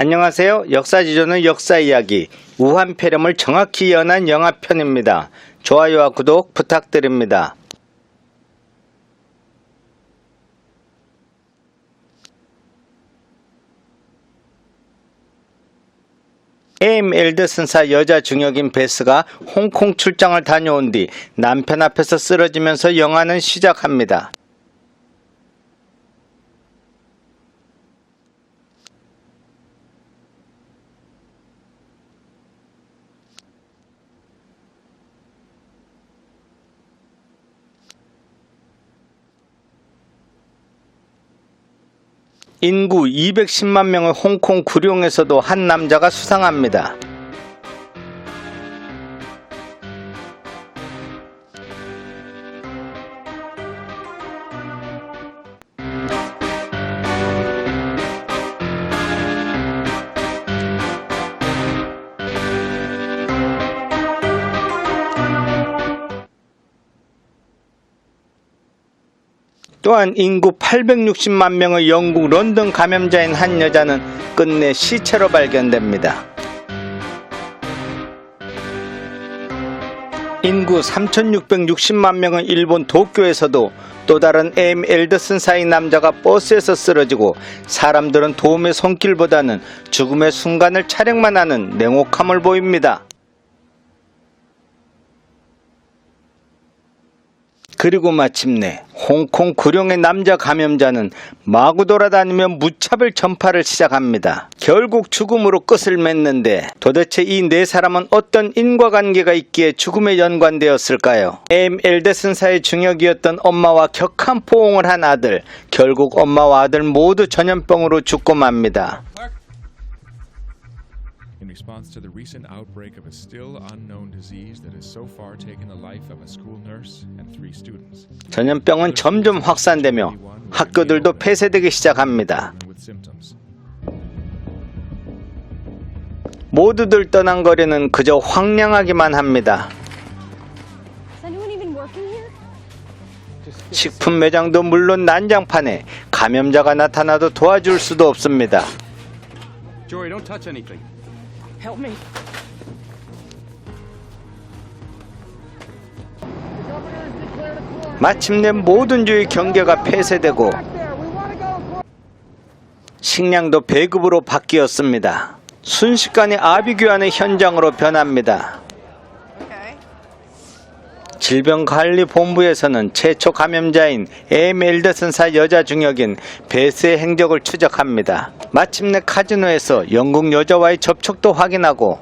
안녕하세요. 역사지조는 역사 이야기, 우한 폐렴을 정확히 연한 영화편입니다. 좋아요와 구독 부탁드립니다. 에임 엘드슨사 여자 중역인 베스가 홍콩 출장을 다녀온 뒤 남편 앞에서 쓰러지면서 영화는 시작합니다. 인구 210만 명의 홍콩 구룡에서도 한 남자가 수상합니다. 또한 인구 860만 명의 영국 런던 감염자인 한 여자는 끝내 시체로 발견됩니다. 인구 3660만 명의 일본 도쿄에서도 또 다른 에임 엘더슨 사이 남자가 버스에서 쓰러지고 사람들은 도움의 손길보다는 죽음의 순간을 촬영만 하는 냉혹함을 보입니다. 그리고 마침내 홍콩 구룡의 남자 감염자는 마구 돌아다니며 무차별 전파를 시작합니다. 결국 죽음으로 끝을 맺는데 도대체 이 네 사람은 어떤 인과관계가 있기에 죽음에 연관되었을까요? 에임 엘데슨사의 중역이었던 엄마와 격한 포옹을 한 아들 결국 엄마와 아들 모두 전염병으로 죽고 맙니다. In response to the recent outbreak of a still unknown disease that has so far taken the life of a school nurse and three students. 전염병은 점점 확산되며 학교들도 폐쇄되기 시작합니다. with symptoms. 모두들 떠난 거리는 그저 황량하기만 합니다. Is anyone even working here? 식품 매장도 물론 난장판에 감염자가 나타나도 도와줄 수도 없습니다. Jory, don't touch anything. Help me. 마침내 모든 주의 경계가 폐쇄되고 식량도 배급으로 바뀌었습니다. 순식간에 아비규환의 현장으로 변합니다. 질병관리본부에서는 최초 감염자인 에임 엘더슨사 여자 중역인 베스의 행적을 추적합니다. 마침내 카지노에서 영국 여자와의 접촉도 확인하고.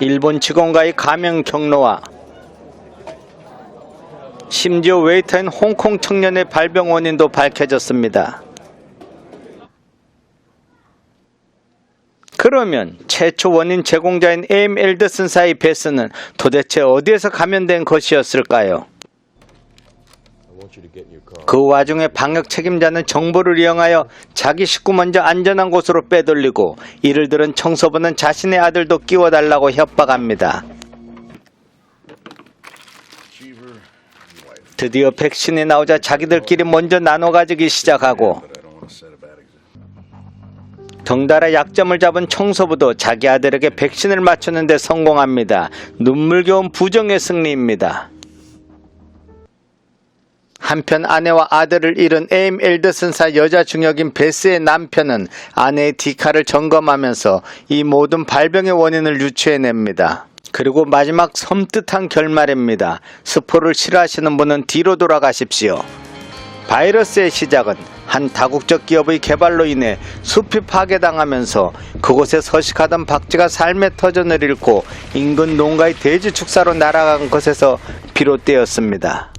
일본 직원과의 감염 경로와 심지어 웨이터인 홍콩 청년의 발병 원인도 밝혀졌습니다. 그러면 최초 원인 제공자인 에임 엘더슨사의 베스는 도대체 어디에서 감염된 것이었을까요? 그 와중에 방역 책임자는 정보를 이용하여 자기 식구 먼저 안전한 곳으로 빼돌리고 이를 들은 청소부는 자신의 아들도 끼워달라고 협박합니다. 드디어 백신이 나오자 자기들끼리 먼저 나눠 가지기 시작하고 덩달아 약점을 잡은 청소부도 자기 아들에게 백신을 맞추는데 성공합니다. 눈물겨운 부정의 승리입니다. 한편 아내와 아들을 잃은 에임 엘더슨사 여자 중역인 베스의 남편은 아내의 디카를 점검하면서 이 모든 발병의 원인을 유추해냅니다. 그리고 마지막 섬뜩한 결말입니다. 스포를 싫어하시는 분은 뒤로 돌아가십시오. 바이러스의 시작은 한 다국적 기업의 개발로 인해 숲이 파괴당하면서 그곳에 서식하던 박쥐가 삶의 터전을 잃고 인근 농가의 돼지 축사로 날아간 것에서 비롯되었습니다.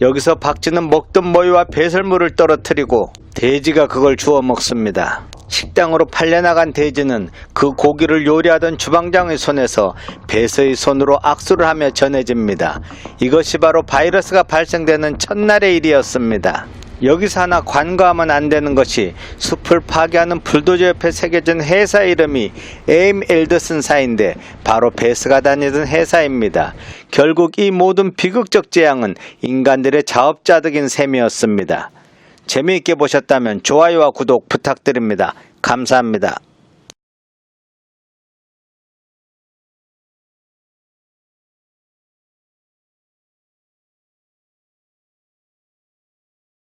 여기서 박쥐는 먹던 모이와 배설물을 떨어뜨리고 돼지가 그걸 주워 먹습니다. 식당으로 팔려나간 돼지는 그 고기를 요리하던 주방장의 손에서 배서의 손으로 악수를 하며 전해집니다. 이것이 바로 바이러스가 발생되는 첫날의 일이었습니다. 여기서 하나 관과하면 안 되는 것이 숲을 파괴하는 불도저 옆에 새겨진 회사 이름이 에임 엘더슨사인데 바로 베스가 다니던 회사입니다. 결국 이 모든 비극적 재앙은 인간들의 자업자득인 셈이었습니다. 재미있게 보셨다면 좋아요와 구독 부탁드립니다. 감사합니다.